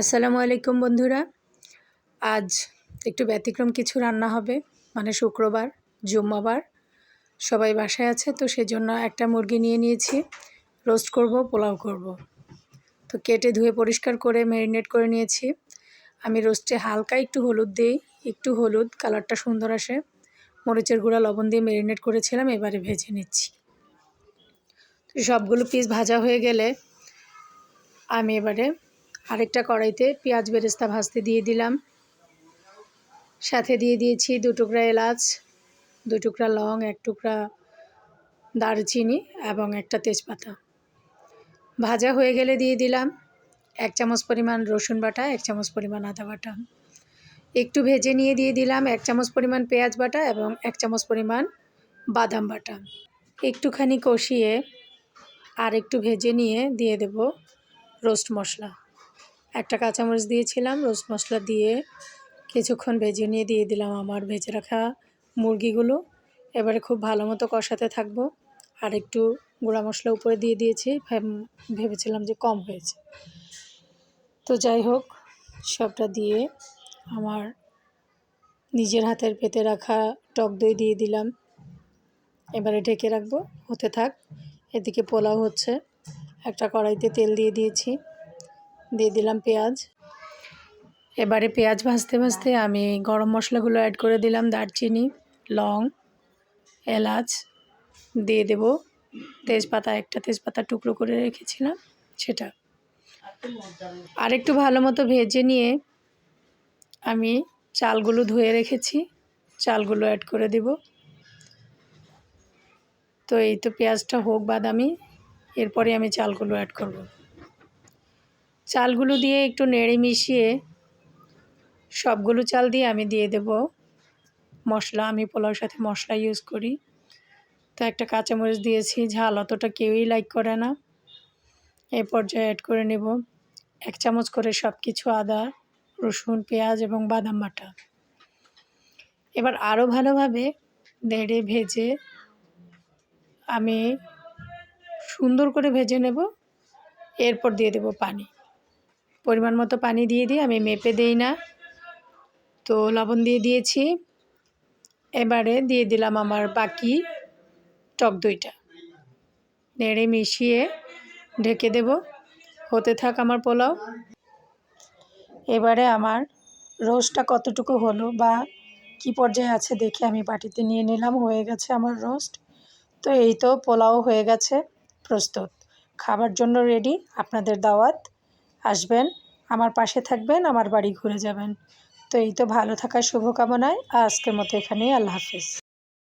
আসসালামু আলাইকুম বন্ধুরা। আজ একটু ব্যতিক্রম কিছু রান্না হবে মানে শুক্রবার, জুম্মাবার। সবাই বাসায় আছে, তো সেজন্য একটা মুরগি নিয়ে নিয়েছি। রোস্ট করব, পোলাও করব। তো কেটে ধুয়ে পরিষ্কার করে ম্যারিনেট করে নিয়েছি। আমি রোস্টে হালকা একটু হলুদ দিই, একটু হলুদ, কালারটা সুন্দর আসে। মরিচের গুঁড়া, লবণ দিয়ে ম্যারিনেট করেছিলাম, এবারে ভেজে নিচ্ছি। তো সবগুলো পিস ভাজা হয়ে গেলে আমি এবারে আরেকটা কড়াইতে পেঁয়াজ বেরেস্তা ভাজতে দিয়ে দিলাম। সাথে দিয়ে দিয়েছি দু টুকরা এলাচ, দু টুকরা লং, এক টুকরা দারচিনি এবং একটা তেজপাতা। ভাজা হয়ে গেলে দিয়ে দিলাম এক চামচ পরিমাণ রসুন বাটা, এক চামচ পরিমাণ আদা বাটা। একটু ভেজে নিয়ে দিয়ে দিলাম এক চামচ পরিমাণ পেঁয়াজ বাটা এবং এক চামচ পরিমাণ বাদাম বাটা। একটুখানি কষিয়ে আর একটু ভেজে নিয়ে দিয়ে দেব রোস্ট মশলা। একটা কাঁচামরিচ দিয়েছিলাম, রোস্ট মশলা দিয়ে কিছুক্ষণ ভেজে নিয়ে দিয়ে দিলাম আমার ভেজে রাখা মুরগিগুলো। এবারে খুব ভালো মতো কষাতে থাকব। আর একটু গুঁড়া মশলা উপরে দিয়ে দিয়েছি ভেবেছিলাম যে কম হয়েছে। তো যাই হোক, সবটা দিয়ে আমার নিজের হাতের পেতে রাখা টক দই দিয়ে দিলাম। এবারে ঢেকে রাখব, হতে থাক। এদিকে পোলাও হচ্ছে। একটা কড়াইতে তেল দিয়ে দিয়েছি। দিয়ে দিলাম পেঁয়াজ। এবারে পেঁয়াজ ভাজতে ভাজতে আমি গরম মশলাগুলো অ্যাড করে দিলাম, দারচিনি, লং, এলাচ দিয়ে দেব। তেজপাতা একটা তেজপাতা টুকরো করে রেখেছিলাম, সেটা। আর একটু ভালো মতো ভেজে নিয়ে আমি চালগুলো ধুয়ে রেখেছি, চালগুলো অ্যাড করে দেব। তো এই তো পেঁয়াজটা হোক বাদামি, এরপরে আমি চালগুলো অ্যাড করব। চালগুলো দিয়ে একটু নেড়ে মিশিয়ে সবগুলো চাল দিয়ে আমি দিয়ে দেব মশলা। আমি পোলাওর সাথে মশলা ইউজ করি। তো একটা কাঁচামরিচ দিয়েছি, ঝাল অতটা কেউই লাইক করে না। এ পর্যায়ে অ্যাড করে নেব এক চামচ করে সব কিছু আদা, রসুন, পেঁয়াজ এবং বাদাম বাটা। এবার আরও ভালোভাবে নেড়ে ভেজে আমি সুন্দর করে ভেজে নেব। এরপর দিয়ে দেব পানি। পরিমাণ মতো পানি দিয়ে দিই আমি মেপে দিই না। তো লবণ দিয়ে দিয়েছি। এবারে দিয়ে দিলাম আমার বাকি টক দইটা। নেড়ে মিশিয়ে ঢেকে দেব। হতে থাক আমার পোলাও। এবারে আমার রোস্টটা কতটুকু হলো বা কি পর্যায়ে আছে দেখে আমি বাটিতে নিয়ে নিলাম। হয়ে গেছে আমার রোস্ট। তো এই তো পোলাও হয়ে গেছে প্রস্তুত। খাবার জন্য রেডি। আপনাদের দাওয়াত। আসবেন, আমার পাশে থাকবেন, আমার বাড়ি ঘুরে যাবেন। তো এই তো ভালো থাকার শুভকামনায়, আজকের মতো এখানেই, আল্লাহ হাফিজ।